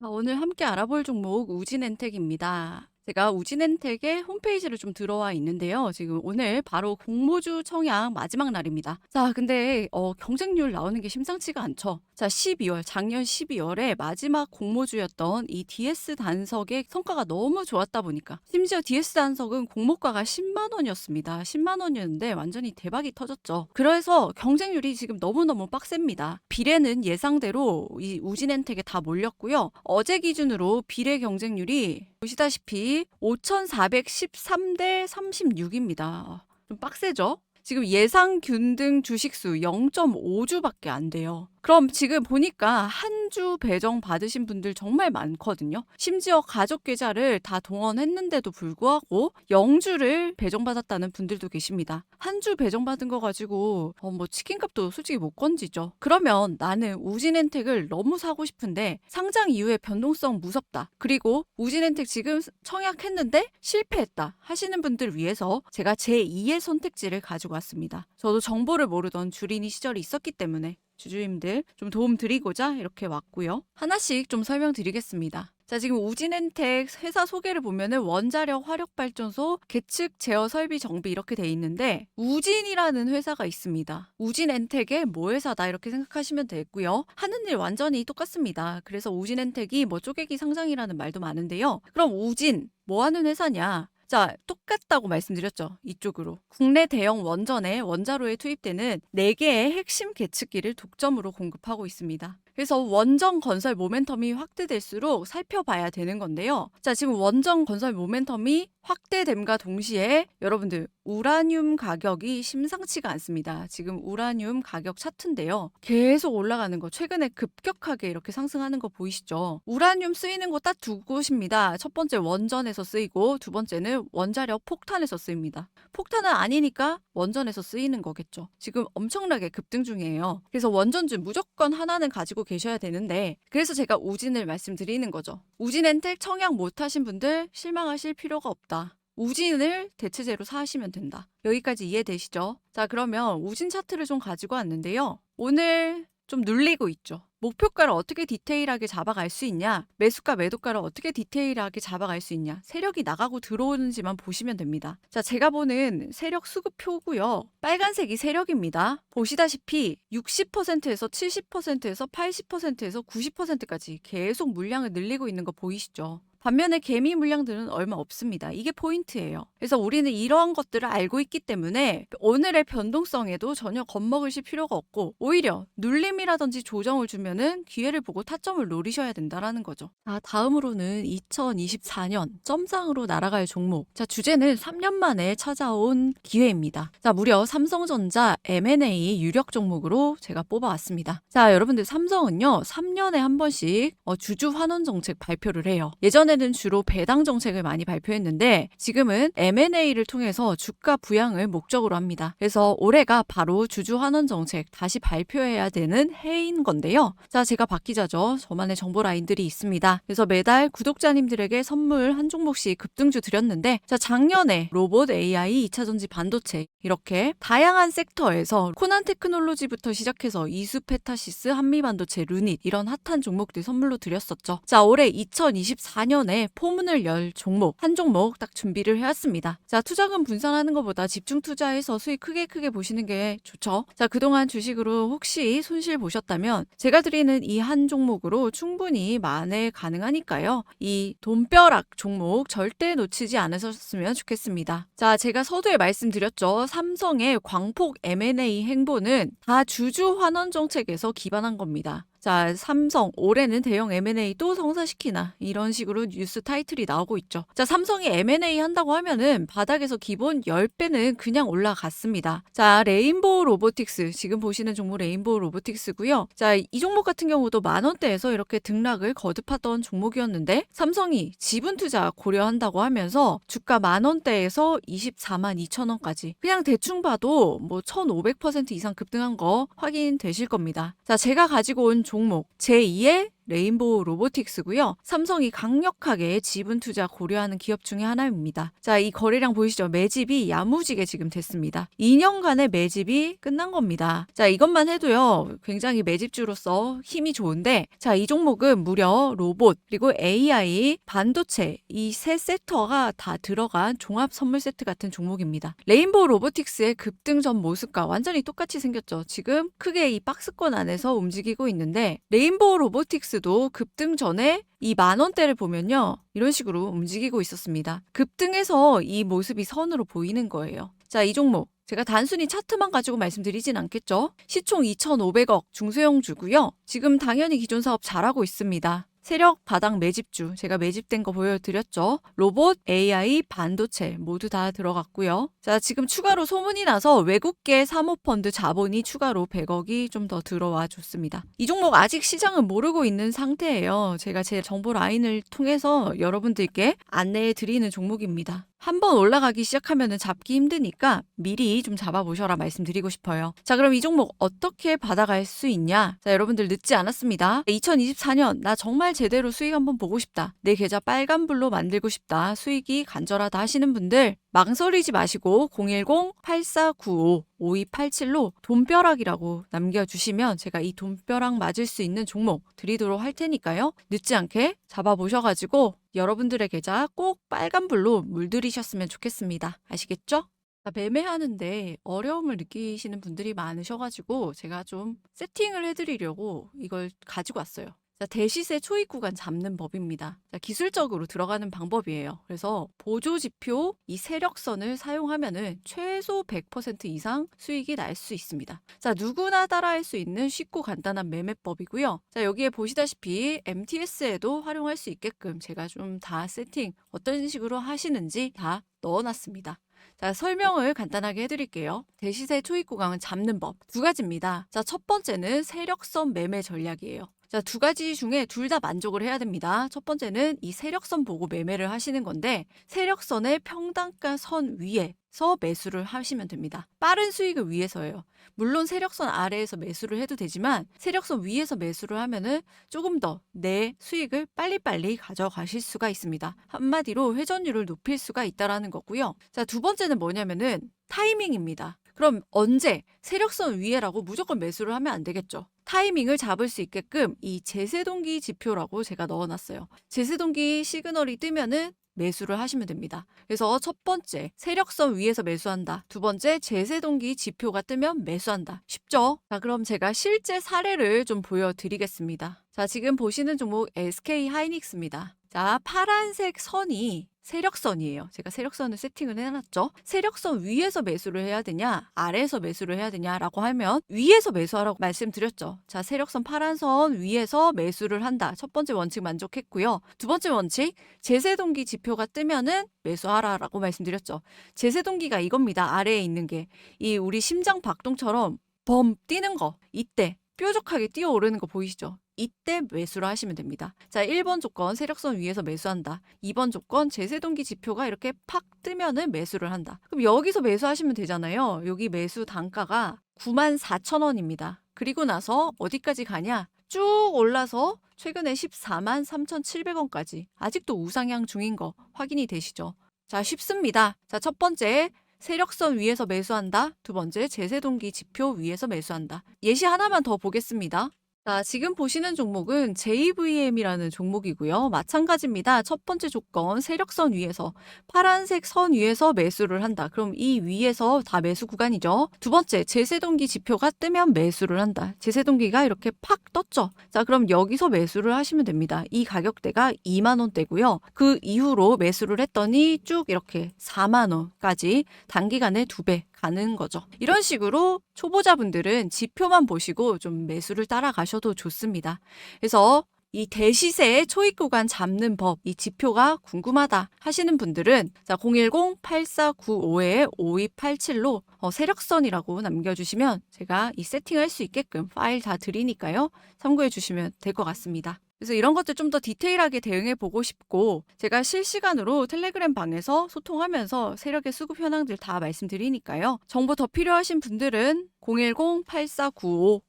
아, 오늘 함께 알아볼 종목 우진엔텍입니다. 제가 우진엔텍의 홈페이지를 좀 들어와 있는데요. 지금 오늘 바로 공모주 청약 마지막 날입니다. 자, 근데 어, 경쟁률 나오는 게 심상치가 않죠. 자, 12월, 작년 12월에 마지막 공모주였던 이 DS 단석의 성과가 너무 좋았다 보니까 심지어 DS 단석은 공모가가 10만 원이었습니다. 10만 원이었는데 완전히 대박이 터졌죠. 그래서 경쟁률이 지금 너무너무 빡셉니다. 비례는 예상대로 이 우진엔텍에 다 몰렸고요. 어제 기준으로 비례 경쟁률이 보시다시피 5,413대 36입니다. 좀 빡세죠? 지금 예상 균등 주식수 0.5주밖에 안 돼요. 그럼 지금 보니까 한 주 배정 받으신 분들 정말 많거든요. 심지어 가족 계좌를 다 동원했는데도 불구하고 0주를 배정받았다는 분들도 계십니다. 한 주 배정받은 거 가지고 어, 뭐 치킨값도 솔직히 못 건지죠. 그러면 나는 우진엔텍을 너무 사고 싶은데 상장 이후에 변동성 무섭다. 그리고 우진엔텍 지금 청약했는데 실패했다 하시는 분들 위해서 제가 제2의 선택지를 가지고 왔습니다. 저도 정보를 모르던 주린이 시절이 있었기 때문에 주주님들 좀 도움 드리고자 이렇게 왔고요. 하나씩 좀 설명드리겠습니다. 자, 지금 우진엔텍 회사 소개를 보면은 원자력 화력 발전소 계측 제어 설비 정비 이렇게 돼 있는데 우진이라는 회사가 있습니다. 우진엔텍의 모 회사다 이렇게 생각하시면 되고요. 하는 일 완전히 똑같습니다. 그래서 우진엔텍이 뭐 쪼개기 상장이라는 말도 많은데요. 그럼 우진 뭐 하는 회사냐? 자, 똑같다고 말씀드렸죠. 이쪽으로. 국내 대형 원전에 원자로에 투입되는 4개의 핵심 계측기를 독점으로 공급하고 있습니다. 그래서 원전 건설 모멘텀이 확대될수록 살펴봐야 되는 건데요. 자, 지금 원전 건설 모멘텀이 확대됨과 동시에 여러분들 우라늄 가격이 심상치가 않습니다. 지금 우라늄 가격 차트인데요. 계속 올라가는 거 최근에 급격하게 이렇게 상승하는 거 보이시죠? 우라늄 쓰이는 곳 딱 두 곳입니다. 첫 번째 원전에서 쓰이고 두 번째는 원자력 폭탄에서 쓰입니다. 폭탄은 아니니까 원전에서 쓰이는 거겠죠. 지금 엄청나게 급등 중이에요. 그래서 원전주 무조건 하나는 가지고 계셔야 되는데 그래서 제가 우진을 말씀드리는 거죠. 우진 엔텍 청약 못 하신 분들 실망하실 필요가 없다. 우진을 대체제로 사시면 된다. 여기까지 이해되시죠? 자, 그러면 우진 차트를 좀 가지고 왔는데요. 오늘 좀 눌리고 있죠. 목표가를 어떻게 디테일하게 잡아갈 수 있냐? 매수가, 매도가를 어떻게 디테일하게 잡아갈 수 있냐? 세력이 나가고 들어오는지만 보시면 됩니다. 자, 제가 보는 세력 수급표고요. 빨간색이 세력입니다. 보시다시피 60%에서 70%에서 80%에서 90%까지 계속 물량을 늘리고 있는 거 보이시죠? 반면에 개미 물량들은 얼마 없습니다. 이게 포인트예요. 그래서 우리는 이러한 것들을 알고 있기 때문에 오늘의 변동성에도 전혀 겁먹으실 필요가 없고 오히려 눌림이라든지 조정을 주면은 기회를 보고 타점을 노리셔야 된다라는 거죠. 자, 다음으로는 2024년 점상으로 날아갈 종목. 자, 주제는 3년 만에 찾아온 기회입니다. 자, 무려 삼성전자 M&A 유력 종목으로 제가 뽑아왔습니다. 자, 여러분들 삼성은요, 3년에 한 번씩 어, 주주 환원 정책 발표를 해요. 예전에 는 주로 배당 정책을 많이 발표했는데 지금은 M&A를 통해서 주가 부양을 목적으로 합니다. 그래서 올해가 바로 주주 환원 정책 다시 발표해야 되는 해인 건데요. 자, 제가 박 기자죠. 저만의 정보 라인들이 있습니다. 그래서 매달 구독자님들에게 선물 한 종목씩 급등주 드렸는데 자, 작년에 로봇 AI, 2차 전지 반도체 이렇게 다양한 섹터에서 코난 테크놀로지부터 시작해서 이수페타시스, 한미반도체, 루닛 이런 핫한 종목들 선물로 드렸었죠. 자, 올해 2024년 에 포문을 열 종목 한 종목 딱 준비를 해왔습니다. 자, 투자금 분산하는 것보다 집중 투자해서 수익 크게 크게 보시는 게 좋죠. 자, 그동안 주식으로 혹시 손실 보셨다면 제가 드리는 이 한 종목으로 충분히 만회 가능하니까요. 이 돈벼락 종목 절대 놓치지 않으셨으면 좋겠습니다. 자, 제가 서두에 말씀드렸죠. 삼성의 광폭 M&A 행보는 다 주주 환원 정책에서 기반한 겁니다. 자, 삼성 올해는 대형 M&A 또 성사시키나 이런 식으로 뉴스 타이틀이 나오고 있죠. 자, 삼성이 M&A 한다고 하면은 바닥에서 기본 10배는 그냥 올라갔습니다. 자, 레인보우 로보틱스 지금 보시는 종목 레인보우 로보틱스고요. 자, 이 종목 같은 경우도 만 원대에서 이렇게 등락을 거듭하던 종목이었는데 삼성이 지분 투자 고려한다고 하면서 주가 만 원대에서 24만 2천 원까지 그냥 대충 봐도 뭐 1,500% 이상 급등한 거 확인되실 겁니다. 자, 제가 가지고 온 종목. 제2의 레인보우 로보틱스고요. 삼성이 강력하게 지분 투자 고려하는 기업 중에 하나입니다. 자, 이 거래량 보이시죠? 매집이 야무지게 지금 됐습니다. 2년간의 매집이 끝난 겁니다. 자, 이것만 해도요. 굉장히 매집주로서 힘이 좋은데 자, 이 종목은 무려 로봇 그리고 AI, 반도체 이세 세터가 다 들어간 종합 선물 세트 같은 종목입니다. 레인보우 로보틱스의 급등 전 모습과 완전히 똑같이 생겼죠. 지금 크게 이 박스권 안에서 움직이고 있는데 레인보우 로보틱스 도 급등 전에 이 만 원대를 보면요. 이런 식으로 움직이고 있었습니다. 급등해서 이 모습이 선으로 보이는 거예요. 자, 이 종목 제가 단순히 차트만 가지고 말씀드리진 않겠죠. 시총 2,500억 중소형 주고요. 지금 당연히 기존 사업 잘하고 있습니다. 세력 바닥 매집주 제가 매집된 거 보여드렸죠. 로봇, AI, 반도체 모두 다 들어갔고요. 자 지금 추가로 소문이 나서 외국계 사모펀드 자본이 추가로 100억이 좀 더 들어와 줬습니다. 이 종목 아직 시장은 모르고 있는 상태예요. 제가 제 정보 라인을 통해서 여러분들께 안내해 드리는 종목입니다. 한번 올라가기 시작하면 잡기 힘드니까 미리 좀 잡아보셔라 말씀드리고 싶어요. 자, 그럼 이 종목 어떻게 받아갈 수 있냐? 자, 여러분들 늦지 않았습니다. 2024년 나 정말 제대로 수익 한번 보고 싶다. 내 계좌 빨간불로 만들고 싶다. 수익이 간절하다 하시는 분들 망설이지 마시고 010-8495-5287로 돈벼락이라고 남겨주시면 제가 이 돈벼락 맞을 수 있는 종목 드리도록 할 테니까요. 늦지 않게 잡아보셔가지고 여러분들의 계좌 꼭 빨간불로 물들이셨으면 좋겠습니다. 아시겠죠? 자, 매매하는데 어려움을 느끼시는 분들이 많으셔가지고 제가 좀 세팅을 해드리려고 이걸 가지고 왔어요. 자, 대시세 초입 구간 잡는 법입니다. 자, 기술적으로 들어가는 방법이에요. 그래서 보조 지표 이 세력선을 사용하면은 최소 100% 이상 수익이 날 수 있습니다. 자, 누구나 따라할 수 있는 쉽고 간단한 매매법이고요. 자, 여기에 보시다시피 MTS에도 활용할 수 있게끔 제가 좀 다 세팅 어떤 식으로 하시는지 다 넣어놨습니다. 자, 설명을 간단하게 해드릴게요. 대시세 초입 구간을 잡는 법 두 가지입니다. 자, 첫 번째는 세력선 매매 전략이에요. 자, 두 가지 중에 둘 다 만족을 해야 됩니다. 첫 번째는 이 세력선 보고 매매를 하시는 건데, 세력선의 평단가 선 위에 서 매수를 하시면 됩니다. 빠른 수익을 위해서예요. 물론 세력선 아래에서 매수를 해도 되지만, 세력선 위에서 매수를 하면은 조금 더 내 수익을 빨리빨리 가져가실 수가 있습니다. 한마디로 회전율을 높일 수가 있다라는 거고요. 자, 두 번째는 뭐냐면은 타이밍입니다. 그럼 언제 세력선 위에라고 무조건 매수를 하면 안 되겠죠. 타이밍을 잡을 수 있게끔 이 제세동기 지표라고 제가 넣어놨어요. 제세동기 시그널이 뜨면은 매수를 하시면 됩니다. 그래서 첫 번째, 세력선 위에서 매수한다. 두 번째, 제세동기 지표가 뜨면 매수한다. 쉽죠? 자, 그럼 제가 실제 사례를 좀 보여드리겠습니다. 자, 지금 보시는 종목 SK 하이닉스입니다. 자, 파란색 선이 세력선이에요. 제가 세력선을 세팅을 해놨죠. 세력선 위에서 매수를 해야 되냐, 아래에서 매수를 해야 되냐라고 하면 위에서 매수하라고 말씀드렸죠. 자, 세력선 파란 선 위에서 매수를 한다. 첫 번째 원칙 만족했고요. 두 번째 원칙, 제세동기 지표가 뜨면은 매수하라라고 말씀드렸죠. 제세동기가 이겁니다. 아래에 있는 게 이 우리 심장 박동처럼 범 뛰는 거 이때 뾰족하게 뛰어오르는 거 보이시죠? 이때 매수를 하시면 됩니다. 자, 1번 조건 세력선 위에서 매수한다. 2번 조건 제세 동기 지표가 이렇게 팍 뜨면은 매수를 한다. 그럼 여기서 매수하시면 되잖아요. 여기 매수 단가가 94,000원입니다. 그리고 나서 어디까지 가냐? 쭉 올라서 최근에 14만 3,700원까지 아직도 우상향 중인 거 확인이 되시죠? 자, 쉽습니다. 자, 첫 번째 세력선 위에서 매수한다. 두 번째 제세 동기 지표 위에서 매수한다. 예시 하나만 더 보겠습니다. 자, 지금 보시는 종목은 JVM이라는 종목이고요. 마찬가지입니다. 첫 번째 조건 세력선 위에서 파란색 선 위에서 매수를 한다. 그럼 이 위에서 다 매수 구간이죠. 두 번째 제세동기 지표가 뜨면 매수를 한다. 제세동기가 이렇게 팍 떴죠. 자, 그럼 여기서 매수를 하시면 됩니다. 이 가격대가 2만 원대고요. 그 이후로 매수를 했더니 쭉 이렇게 4만 원까지 단기간에 두 배 가는 거죠. 이런 식으로 초보자분들은 지표만 보시고 좀 매수를 따라가셔도 좋습니다. 그래서 이 대시세 초입 구간 잡는 법, 이 지표가 궁금하다 하시는 분들은 자 010-8495-5287로 어, 세력선이라고 남겨주시면 제가 이 세팅할 수 있게끔 파일 다 드리니까요. 참고해 주시면 될 것 같습니다. 그래서 이런 것들 좀 더 디테일하게 대응해 보고 싶고 제가 실시간으로 텔레그램 방에서 소통하면서 세력의 수급 현황들 다 말씀드리니까요. 정보 더 필요하신 분들은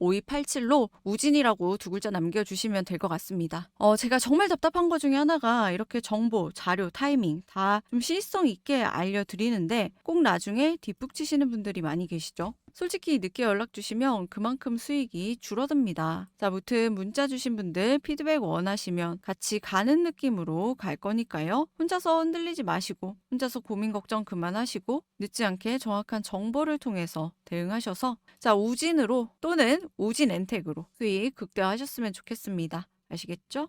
5287로 우진이라고 두 글자 남겨주시면 될 것 같습니다. 어, 제가 정말 답답한 것 중에 하나가 이렇게 정보, 자료, 타이밍 다 좀 시의성 있게 알려드리는데 꼭 나중에 뒷북 치시는 분들이 많이 계시죠. 솔직히 늦게 연락 주시면 그만큼 수익이 줄어듭니다. 자, 무튼 문자 주신 분들 피드백 원하시면 같이 가는 느낌으로 갈 거니까요. 혼자서 흔들리지 마시고 혼자서 고민 걱정 그만하시고 늦지 않게 정확한 정보를 통해서 대응하셔서 자, 우진으로 또는 우진 엔텍으로 수익 극대화하셨으면 좋겠습니다. 아시겠죠?